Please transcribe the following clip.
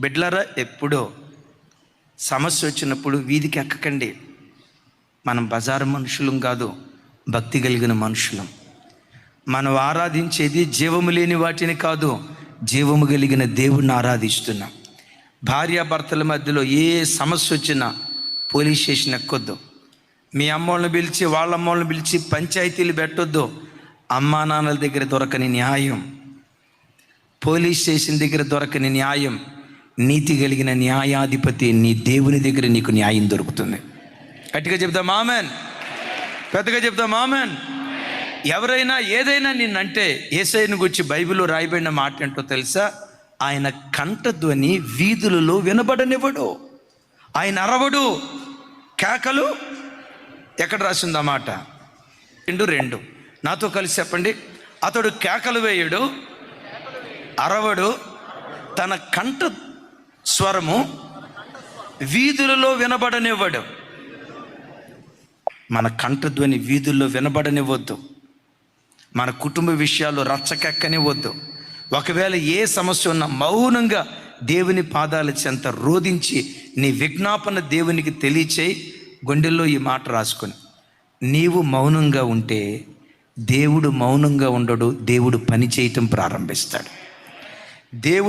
బిడ్లరా ఎప్పుడో సమస్య వచ్చినప్పుడు వీధికి ఎక్కకండి. మనం బజారు మనుషులం కాదు భక్తి కలిగిన మనుషులం. మనం ఆరాధించేది జీవము లేని వాటిని కాదు జీవము కలిగిన దేవుణ్ణి ఆరాధిస్తున్నాం. భార్యాభర్తల మధ్యలో ఏ సమస్య వచ్చినా పోలీస్ స్టేషన్ ఎక్కొద్దు. మీ అమ్మోళ్ళని పిలిచి వాళ్ళ అమ్మోళ్ళని పిలిచి పంచాయతీలు పెట్టొద్దు. అమ్మా నాన్నల దగ్గర దొరకని న్యాయం పోలీస్ స్టేషన్ దగ్గర దొరకని న్యాయం నీతి కలిగిన న్యాయాధిపతి నీ దేవుని దగ్గర నీకు న్యాయం దొరుకుతుంది. గట్టిగా చెప్తా మామన్ పెద్దగా చెప్తా మామన్ ఎవరైనా ఏదైనా నిన్నంటే ఏసైని గురించి బైబిల్లో రాయబడిన మాట ఏంటో తెలుసా? ఆయన కంఠధ్వని వీధులలో వినబడనివ్వడు. ఆయన అరవడు. కేకలు. ఎక్కడ రాసింది మాట? రెండు రెండు. నాతో కలిసి చెప్పండి. అతడు కేకలు వేయడు అరవడు. తన కంఠ స్వరము వీధులలో వినబడనివ్వడు. మన కంఠధ్వని వీధుల్లో వినబడనివ్వద్దు. మన కుటుంబ విషయాలు రచ్చకెక్కనివ్వద్దు. ఒకవేళ ఏ సమస్య ఉన్నా మౌనంగా దేవుని పాదాల చెంత రోధించి నీ విజ్ఞాపన దేవునికి తెలియచేయి గుండెల్లో ఈ మాట రాసుకొని నీవు మౌనంగా ఉంటే దేవుడు మౌనంగా ఉండడు దేవుడు పని చేయటం ప్రారంభిస్తాడు. దేవుడు